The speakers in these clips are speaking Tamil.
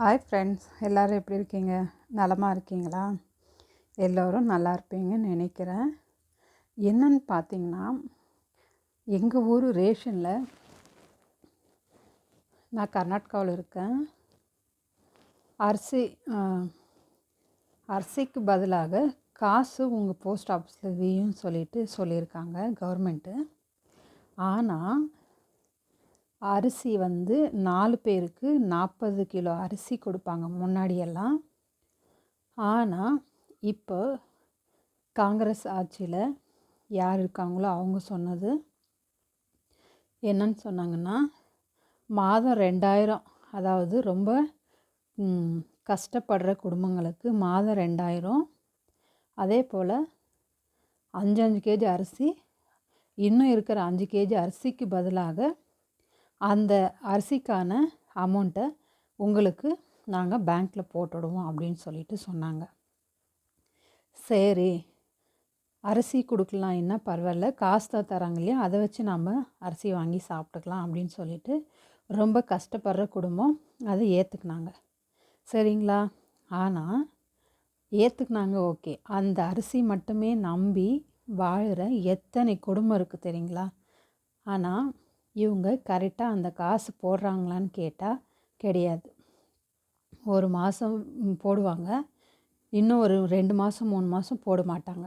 ஹாய் ஃப்ரெண்ட்ஸ் எல்லோரும் எப்படி இருக்கீங்க? நலமாக இருக்கீங்களா? எல்லோரும் நல்லா இருப்பீங்கன்னு நினைக்கிறேன். என்னன்னு பார்த்தீங்கன்னா எங்கள் ஊர் ரேஷனில் நான் கர்நாடகாவில் இருக்கேன். அரிசி அரிசிக்கு பதிலாக காசு உங்கள் போஸ்ட் ஆஃபீஸில் வீயும் சொல்லிட்டு சொல்லியிருக்காங்க கவர்மெண்ட்டு. ஆனால் அரிசி வந்து நாலு பேருக்கு நாற்பது கிலோ அரிசி கொடுப்பாங்க முன்னாடியெல்லாம். ஆனால் இப்போ காங்கிரஸ் ஆட்சியில் யார் இருக்காங்களோ அவங்க சொன்னது என்னன்னு சொன்னாங்கன்னா மாதம் ரெண்டாயிரம் அதாவது ரொம்ப கஷ்டப்படுற குடும்பங்களுக்கு மாதம் ரெண்டாயிரம். அதே போல் அஞ்சு அஞ்சு கேஜி அரிசி இன்னும் இருக்கிற அஞ்சு கேஜி அரிசிக்கு பதிலாக அந்த அரிசிக்கான அமௌண்ட்டை உங்களுக்கு நாங்கள் பேங்க்கில் போட்டுடுவோம் அப்படின்னு சொல்லிட்டு சொன்னாங்க. சரி அரிசி கொடுக்கலாம் என்ன பரவாயில்ல. காசு தான் தராங்க இல்லையா அதை வச்சு நம்ம அரிசி வாங்கி சாப்பிட்டுக்கலாம் அப்படின்னு சொல்லிட்டு ரொம்ப கஷ்டப்படுற குடும்பம் அதை ஏற்றுக்குனாங்க சரிங்களா? ஆனால் ஏற்றுக்குனாங்க ஓகே. அந்த அரிசி மட்டுமே நம்பி வாழ்கிற எத்தனை குடும்பம் இருக்குது தெரியுங்களா? ஆனால் இவங்க கரெக்டாக அந்த காசு போடுறாங்களான்னு கேட்டால் கிடையாது. ஒரு மாதம் போடுவாங்க. இன்னும் ஒரு ரெண்டு மாதம் மூணு மாதம் போட மாட்டாங்க.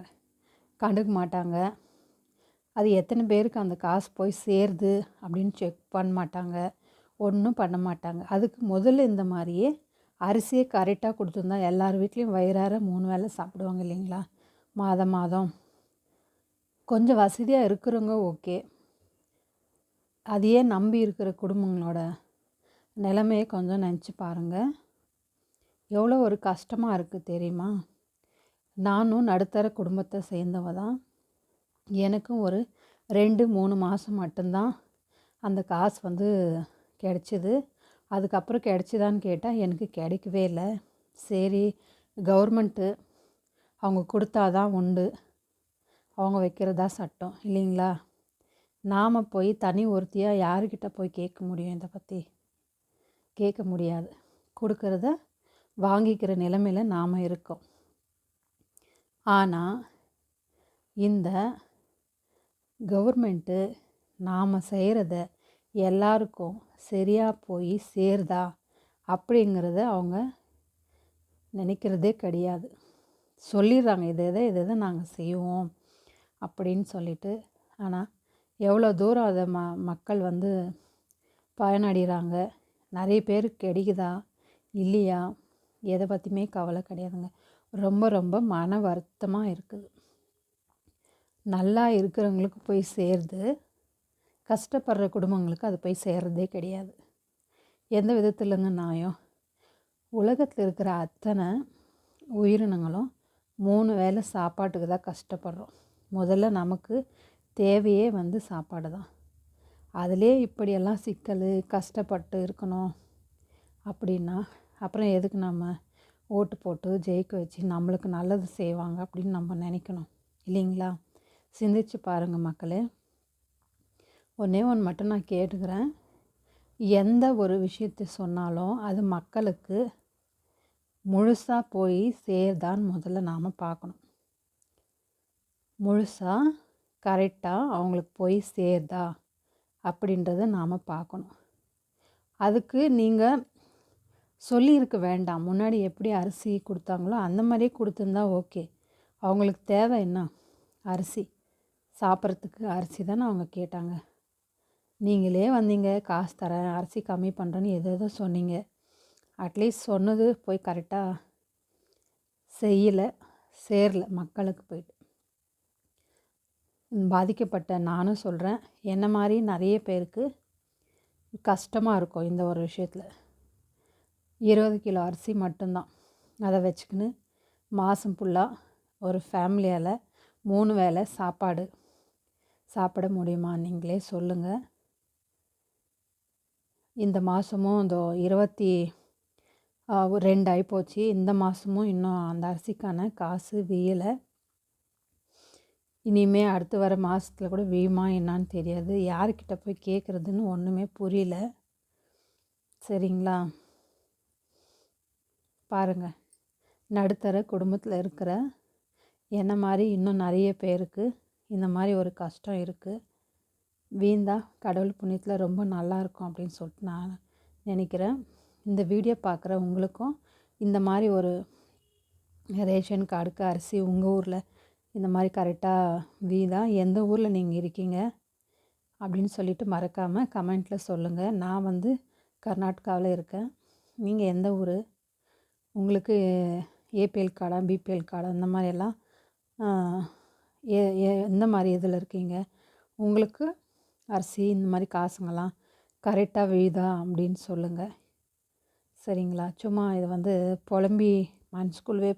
கண்டுக்க மாட்டாங்க. அது எத்தனை பேருக்கு அந்த காசு போய் சேருது அப்படின்னு செக் பண்ண மாட்டாங்க. ஒன்றும் பண்ண மாட்டாங்க. அதுக்கு முதல்ல இந்த மாதிரியே அரிசியை கரெக்டாக கொடுத்துருந்தா எல்லார் வீட்லேயும் வயிறார மூணு வேளை சாப்பிடுவாங்க இல்லைங்களா? மாதம் மாதம். கொஞ்சம் வசதியாக இருக்கிறவங்க ஓகே அதையே நம்பி இருக்கிற குடும்பங்களோட நிலைமையை கொஞ்சம் நினச்சி பாருங்கள் எவ்வளோ ஒரு கஷ்டமாக இருக்குது தெரியுமா? நானும் நடுத்தர குடும்பத்தை சேர்ந்தவ தான். எனக்கும் ஒரு ரெண்டு மூணு மாதம் மட்டும்தான் அந்த காசு வந்து கிடச்சிது. அதுக்கப்புறம் கிடச்சிதான்னு கேட்டால் எனக்கு கிடைக்கவே இல்லை. சரி கவர்மெண்ட்டு அவங்க கொடுத்தாதான் உண்டு. அவங்க வைக்கிறதா சட்டம் இல்லைங்களா? நாம் போய் தனி ஒருத்தியாக யாருக்கிட்ட போய் கேட்க முடியும் இதை பற்றி கேட்க முடியாது. கொடுக்கறத வாங்கிக்கிற நிலைமையில் நாம் இருக்கோம். ஆனால் இந்த கவர்மெண்ட்டு நாம் செய்கிறத எல்லாருக்கும் சரியாக போய் சேருதா அப்படிங்கிறத அவங்க நினைக்கிறதே கிடையாது. சொல்லிடுறாங்க இதை இதை இதை இதை நாங்கள் செய்வோம் அப்படின்னு சொல்லிட்டு ஆனால் எவ்வளோ தூரம் அதை ம மக்கள் வந்து பயனடைகிறாங்க? நிறைய பேருக்கு கிடைக்குதா? இல்லையா? எதை பற்றியுமே கவலை கிடையாதுங்க. ரொம்ப ரொம்ப மன வருத்தமாக இருக்குது. நல்லா இருக்கிறவங்களுக்கு போய் சேருது கஷ்டப்படுற குடும்பங்களுக்கு அது போய் சேர்றதே கிடையாது. எந்த விதத்திலங்க நாயம் உலகத்தில் இருக்கிற அத்தனை உயிரினங்களும் மூணு வேளை சாப்பாட்டுக்கு தான் கஷ்டப்படுறோம். முதல்ல நமக்கு தேவையே வந்து சாப்பாடு தான். அதிலே இப்படியெல்லாம் சிக்கல் கஷ்டப்பட்டு இருக்கணும் அப்படின்னா அப்புறம் எதுக்கு நம்ம ஓட்டு போட்டு ஜெயிக்க வச்சு நம்மளுக்கு நல்லது செய்வாங்க அப்படின்னு நம்ம நினைக்கணும். இல்லைங்களா? சிந்திச்சு பாருங்கள் மக்களே. ஒன்றே ஒன்று மட்டும் நான் கேட்டுக்கிறேன். எந்த ஒரு விஷயத்தை சொன்னாலும் அது மக்களுக்கு முழுசாக போய் சேர்தான்னு முதல்ல நாம் பார்க்கணும். முழுசாக கரெக்டாக அவங்களுக்கு போய் சேருதா அப்படின்றத நாம் பார்க்கணும். அதுக்கு நீங்கள் சொல்லியிருக்க வேண்டாம். முன்னாடி எப்படி அரிசி கொடுத்தாங்களோ அந்த மாதிரியே கொடுத்துருந்தா ஓகே. அவங்களுக்கு தேவை என்ன? அரிசி. சாப்பிட்றதுக்கு அரிசி தானே அவங்க கேட்டாங்க. நீங்களே வந்தீங்க காசு தரேன் அரிசி கம்மி பண்ணுறேன்னு எதோ எதோ சொன்னீங்க. அட்லீஸ்ட் சொன்னது போய் கரெக்டாக செய்யலை சேரல மக்களுக்கு போயிட்டு. பாதிக்கப்பட்ட நானும் சொல்கிறேன் என்ன மாதிரி நிறைய பேருக்கு கஷ்டமாக இருக்கும் இந்த ஒரு விஷயத்தில். இருபது கிலோ அரிசி மட்டும்தான். அதை வச்சுக்கின்னு மாதம் ஃபுல்லாக ஒரு ஃபேமிலியால் மூணு வேளை சாப்பாடு சாப்பிட முடியுமா நீங்களே சொல்லுங்கள் இந்த மாதமும் இந்த இருபத்தி ரெண்டு ஆகிப்போச்சு இந்த மாதமும் இன்னும் அந்த அரிசிக்கான காசு வீயலை இனிமே அடுத்து வர மாதத்துல கூட வீமா என்னான்னு தெரியாது. யார்கிட்ட போய் கேட்குறதுன்னு ஒன்றுமே புரியல. சரிங்களா? பாருங்கள் நடுத்தர குடும்பத்தில் இருக்கிற என்ன மாதிரி இன்னும் நிறைய பேருக்கு இந்த மாதிரி ஒரு கஷ்டம் இருக்குது வீந்தா கடவுள் புண்ணியத்தில் ரொம்ப நல்லா இருக்கும் அப்படின்னு சொல்லிட்டு நான் நினைக்கிறேன். இந்த வீடியோ பார்க்குற உங்களுக்கும் இந்த மாதிரி ஒரு ரேஷன் கார்டுக்கு அரிசி உங்கள் ஊரில் இந்த மாதிரி கரெக்டாக வீதா எந்த ஊரில் நீங்கள் இருக்கீங்க? அப்படின்னு சொல்லிட்டு மறக்காமல் கமெண்ட்டில் சொல்லுங்கள் நான் வந்து கர்நாடகாவில் இருக்கேன். நீங்கள் எந்த ஊர்? உங்களுக்கு ஏபிஎல் கார்டா பிபிஎல் கார்டா இந்த மாதிரியெல்லாம் ஏ ஏ எந்த மாதிரி இதில் இருக்கீங்க? உங்களுக்கு அரிசி இந்த மாதிரி காசுங்கெல்லாம் கரெக்டாக விழுதா அப்படின்னு சொல்லுங்கள் சரிங்களா? சும்மா இதை வந்து புலம்பி மனசுக்குள்ளவே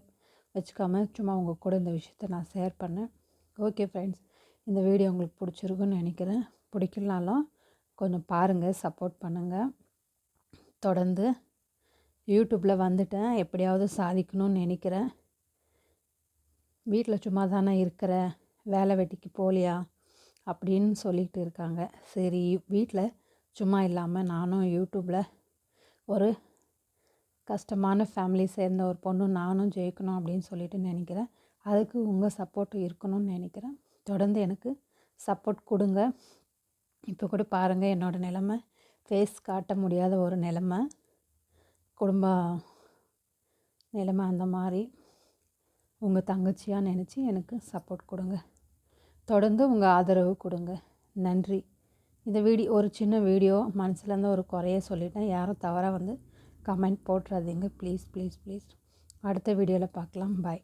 வச்சுக்காம சும்மா உங்கள் கூட இந்த விஷயத்த நான் ஷேர் பண்ணேன். ஓகே ஃப்ரெண்ட்ஸ் இந்த வீடியோ உங்களுக்கு பிடிச்சிருக்குன்னு நினைக்கிறேன். பிடிக்கலனாலும் கொஞ்சம் பாருங்கள் சப்போர்ட் பண்ணுங்கள் தொடர்ந்து யூடியூப்பில் வந்துட்டேன். எப்படியாவது சாதிக்கணும்னு நினைக்கிறேன். வீட்டில் சும்மா தானே இருக்கிற வேலை வெட்டிக்கு போகலையா அப்படின்னு சொல்லிகிட்டு இருக்காங்க. சரி வீட்டில் சும்மா இல்லாமல் நானும் யூடியூப்பில் ஒரு கஷ்டமான ஃபேமிலி சேர்ந்த ஒரு பொண்ணு நானும் ஜெயிக்கணும் அப்படின்னு சொல்லிட்டு நினைக்கிறேன். அதுக்கு உங்கள் சப்போர்ட் இருக்கணும்னு நினைக்கிறேன். தொடர்ந்து எனக்கு சப்போர்ட் கொடுங்க. இப்போ கூட பாருங்கள் என்னோடய நிலமை. ஃபேஸ் காட்ட முடியாத ஒரு நிலமை. குடும்ப நிலமை அந்த மாதிரி. உங்கள் தங்கச்சியாக நினச்சி எனக்கு சப்போர்ட் கொடுங்க. தொடர்ந்து உங்கள் ஆதரவு கொடுங்க. நன்றி. இந்த வீடியோ ஒரு சின்ன வீடியோ மனசுலேருந்து ஒரு குறைய சொல்லிட்டேன். யாரும் தவறாக வந்து கமெண்ட் போட்டுறாதீங்க ப்ளீஸ் ப்ளீஸ் ப்ளீஸ். அடுத்த வீடியோவில் பார்க்கலாம். பாய்.